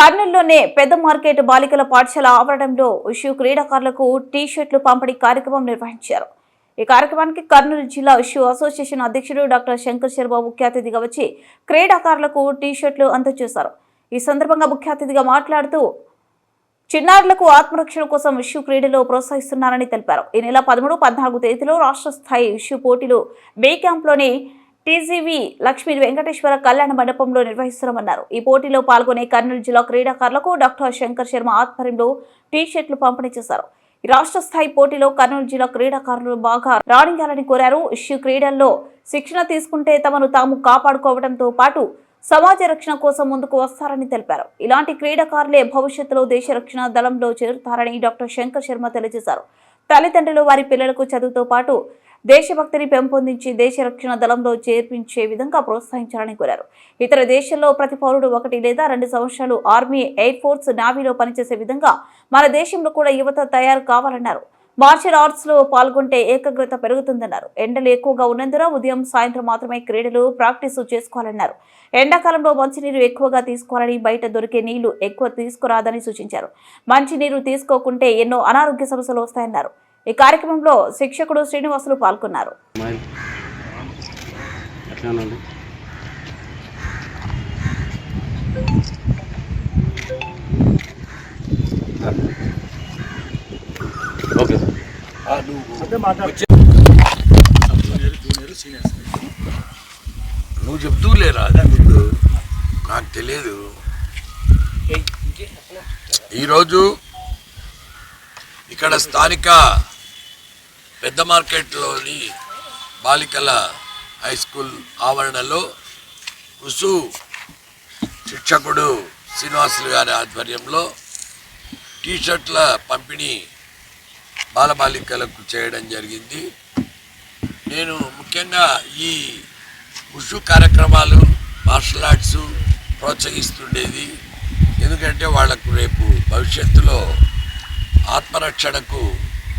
కర్నూలులోనే పెద్ద మార్కెట్ బాలికల పాఠశాల ఆవరణంలో ఉషు క్రీడాకారులకు టీ షర్ట్లు పంపిణీ కార్యక్రమం నిర్వహించారు. ఈ కార్యక్రమానికి కర్నూలు జిల్లా ఉషు అసోసియేషన్ అధ్యక్షుడు డాక్టర్ శంకర్ శర్మ ముఖ్య అతిథిగా వచ్చి క్రీడాకారులకు టీ షర్ట్లు అందజేశారు. ఈ సందర్భంగా ముఖ్య అతిథిగా మాట్లాడుతూ చిన్నారులకు ఆత్మరక్షణ కోసం విశ్వ క్రీడలో ప్రోత్సహిస్తున్నారని తెలిపారు. ఈ నెల పదమూడు పద్నాలుగు తేదీలో రాష్ట్ర స్థాయి విశ్వ పోటీలు బే క్యాంప్లోని T G V Lakshmi Venkateswara Kalyana మండపంలో నిర్వహిస్తున్నామన్నారు ఈ పోటీలో పాల్గొనే కర్నూలు జిల్లా క్రీడాకారులకు డాక్టర్ శంకర్ శర్మ ఆధ్వర్యంలో టీ షర్ట్లు పంపిణీ చేశారు. రాష్ట్ర స్థాయి పోటీలో కర్నూలు జిల్లా క్రీడాకారులు బాగా రాణించాలని కోరారు. ఇష్యూ క్రీడల్లో శిక్షణ తీసుకుంటే తమను తాము కాపాడుకోవడంతో పాటు సమాజ రక్షణ కోసం ముందుకు వస్తారని తెలిపారు. ఇలాంటి క్రీడాకారులే భవిష్యత్తులో దేశ రక్షణ దళంలో చేరుతారని డాక్టర్ శంకర్ శర్మ తెలియజేశారు. తల్లిదండ్రులు వారి పిల్లలకు చదువుతో పాటు దేశభక్తిని పెంపొందించి దేశ రక్షణ దళంలో చేర్పించే విధంగా ప్రోత్సహించాలని కోరారు. ఇతర దేశాల్లో ప్రతి పౌరుడు ఒకటి లేదా రెండు సంవత్సరాలు ఆర్మీ ఎయిర్ ఫోర్స్ నావీలో పనిచేసే విధంగా మన దేశంలో కూడా యువత తయారు కావాలన్నారు. మార్షల్ ఆర్ట్స్లో పాల్గొంటే ఏకాగ్రత పెరుగుతుందన్నారు. ఎండలు ఎక్కువగా ఉన్నందున ఉదయం సాయంత్రం మాత్రమే క్రీడలు ప్రాక్టీస్ చేసుకోవాలన్నారు. ఎండాకాలంలో మంచినీరు ఎక్కువగా తీసుకోవాలని బయట దొరికే నీళ్ళు ఎక్కువ తీసుకురాదని సూచించారు. మంచినీరు తీసుకోకుంటే ఎన్నో అనారోగ్య సమస్యలు వస్తాయన్నారు. ఈ కార్యక్రమంలో శిక్షకుడు శ్రీనివాసులు పాల్గొన్నారు. నువ్వు చెప్తూ లేరా నాకు తెలియదు ఈరోజు ఇక్కడ స్థానిక పెద్ద మార్కెట్లోని బాలికల హై స్కూల్ ఆవరణలో ఉసు శిక్షకుడు శ్రీనివాసులు గారి ఆధ్వర్యంలో టీషర్ట్ల పంపిణీ బాలబాలికలకు చేయడం జరిగింది. నేను ముఖ్యంగా ఈ ఉషు కార్యక్రమాలు మార్షల్ ఆర్ట్స్ ప్రోత్సహిస్తుండేది. ఎందుకంటే వాళ్ళకు రేపు భవిష్యత్తులో ఆత్మరక్షణకు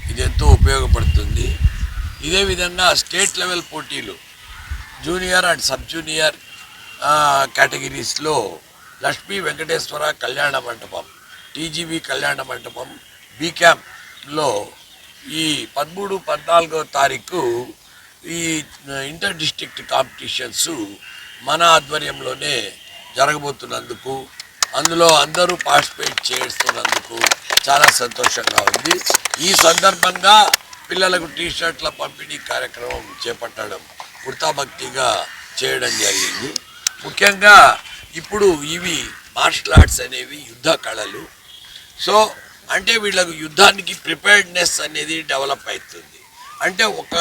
ఇది ఎంతో ఉపయోగపడుతుంది. ఇదే విధంగా స్టేట్ లెవెల్ పోటీలు జూనియర్ అండ్ సబ్ జూనియర్ కేటగిరీస్లో లక్ష్మీ వెంకటేశ్వర కళ్యాణ మంటపం టీజీబీ కళ్యాణ మంటపం బీ క్యాంప్లో ఈ పదమూడు పద్నాలుగో తారీఖు ఈ ఇంటర్ డిస్ట్రిక్ట్ కాంపిటీషన్స్ మన ఆధ్వర్యంలోనే జరగబోతున్నందుకు అందులో అందరూ పార్టిసిపేట్ చేస్తున్నందుకు చాలా సంతోషంగా ఉంది. ఈ సందర్భంగా పిల్లలకు టీ షర్ట్ల పంపిణీ కార్యక్రమం చేపట్టడం వృతాభక్తిగా చేయడం జరిగింది. ముఖ్యంగా ఇప్పుడు ఇవి మార్షల్ ఆర్ట్స్ అనేవి యుద్ధ కళలు. సో అంటే వీళ్ళకు యుద్ధానికి ప్రిపేర్డ్నెస్ అనేది డెవలప్ అవుతుంది. అంటే ఒక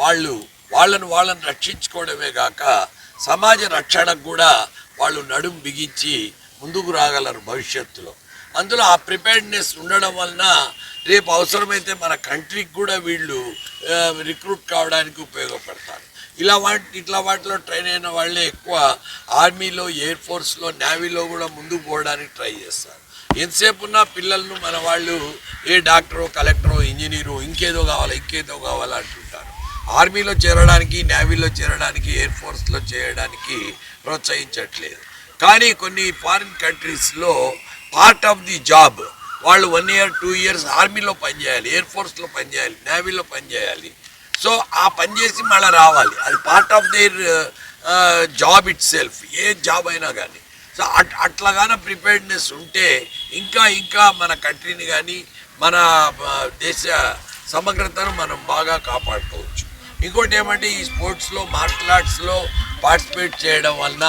వాళ్ళు వాళ్ళను వాళ్ళని రక్షించుకోవడమే కాక సమాజ రక్షణకు కూడా వాళ్ళు నడుం బిగించి ముందుకు రాగలరు భవిష్యత్తులో. అందులో ఆ ప్రిపేర్డ్నెస్ ఉండడం వలన రేపు అవసరమైతే మన కంట్రీకి కూడా వీళ్ళు రిక్రూట్ కావడానికి ఉపయోగపడతారు. ఇలా వాటి ఇట్లా వాటిలో ట్రైన్ అయిన వాళ్ళే ఎక్కువ ఆర్మీలో ఎయిర్ ఫోర్స్లో నేవీలో కూడా ముందుకు పోవడానికి ట్రై చేస్తారు. ఎంతసేపు ఉన్న పిల్లలను మన వాళ్ళు ఏ డాక్టరో కలెక్టరో ఇంజనీరు ఇంకేదో కావాలి ఇంకేదో కావాలి అంటుంటారు. ఆర్మీలో చేరడానికి నేవీలో చేరడానికి ఎయిర్ ఫోర్స్లో చేయడానికి ప్రోత్సహించట్లేదు. కానీ కొన్ని ఫారిన్ కంట్రీస్లో పార్ట్ ఆఫ్ ది జాబ్ వాళ్ళు వన్ ఇయర్ టూ ఇయర్స్ ఆర్మీలో పనిచేయాలి ఎయిర్ ఫోర్స్లో పనిచేయాలి నేవీలో పనిచేయాలి. సో ఆ పని చేసి మళ్ళీ రావాలి. అది part of their job itself a job అయినా కానీ సో అట్ అట్లాగానే ప్రిపేర్డ్నెస్ ఉంటే ఇంకా ఇంకా మన కంట్రీని కానీ మన దేశ సమగ్రతను మనం బాగా కాపాడుకోవచ్చు. ఇంకోటి ఏమంటే ఈ స్పోర్ట్స్లో మార్షల్ ఆర్ట్స్లో పార్టిసిపేట్ చేయడం వలన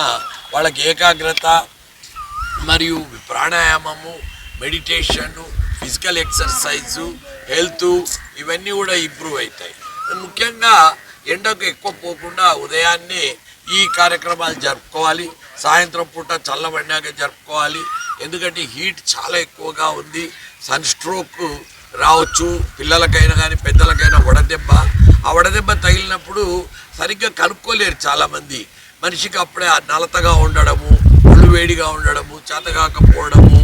వాళ్ళకి ఏకాగ్రత మరియు ప్రాణాయామము మెడిటేషన్ ఫిజికల్ ఎక్సర్సైజు హెల్త్ ఇవన్నీ కూడా ఇంప్రూవ్ అవుతాయి. ముఖ్యంగా ఎండకు ఎక్కువ పోకుండా ఉదయాన్నే ఈ కార్యక్రమాలు జరుపుకోవాలి. సాయంత్రం పూట చల్లబడినాక జరుపుకోవాలి. ఎందుకంటే హీట్ చాలా ఎక్కువగా ఉంది. సన్ స్ట్రోక్ రావచ్చు. పిల్లలకైనా కానీ పెద్దలకైనా వడదెబ్బ. ఆ వడదెబ్బ తగిలినప్పుడు సరిగ్గా కనుక్కోలేరు చాలామంది. మనిషికి అప్పుడే నలతగా ఉండడము ఒళ్ళు వేడిగా ఉండడము చేతగాకపోవడము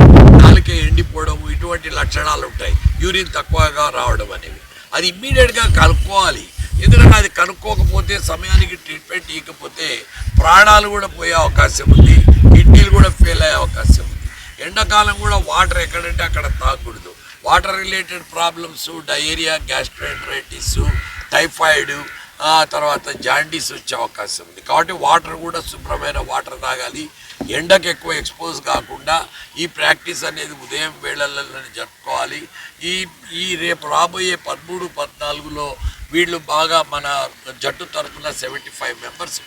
నాలుకే ఎండిపోవడము ఇటువంటి లక్షణాలు ఉంటాయి. యూరిన్ తక్కువగా రావడం అనేవి అది ఇమ్మీడియట్గా కనుక్కోవాలి. ఎందుకంటే అది కనుక్కోకపోతే సమయానికి ట్రీట్మెంట్ ఇవ్వకపోతే ప్రాణాలు కూడా పోయే అవకాశం ఉంది. కిడ్నీలు కూడా ఫెయిల్ అయ్యే అవకాశం ఉంది. ఎండాకాలం కూడా వాటర్ ఎక్కడంటే అక్కడ తాగకూడదు. Water related problems diarrhoea gastritis typhoid ఆ తర్వాత జాండీస్ వచ్చే అవకాశం ఉంది. కాబట్టి వాటర్ కూడా శుభ్రమైన వాటర్ తాగాలి. ఎండకు ఎక్కువ ఎక్స్పోజ్ కాకుండా ఈ ప్రాక్టీస్ అనేది ఉదయం వేళల్లో జరుపుకోవాలి. ఈ ఈ రేపు రాబోయే పదమూడు పద్నాలుగులో వీళ్ళు బాగా మన జట్టు తరఫున సెవెంటీ ఫైవ్ మెంబర్స్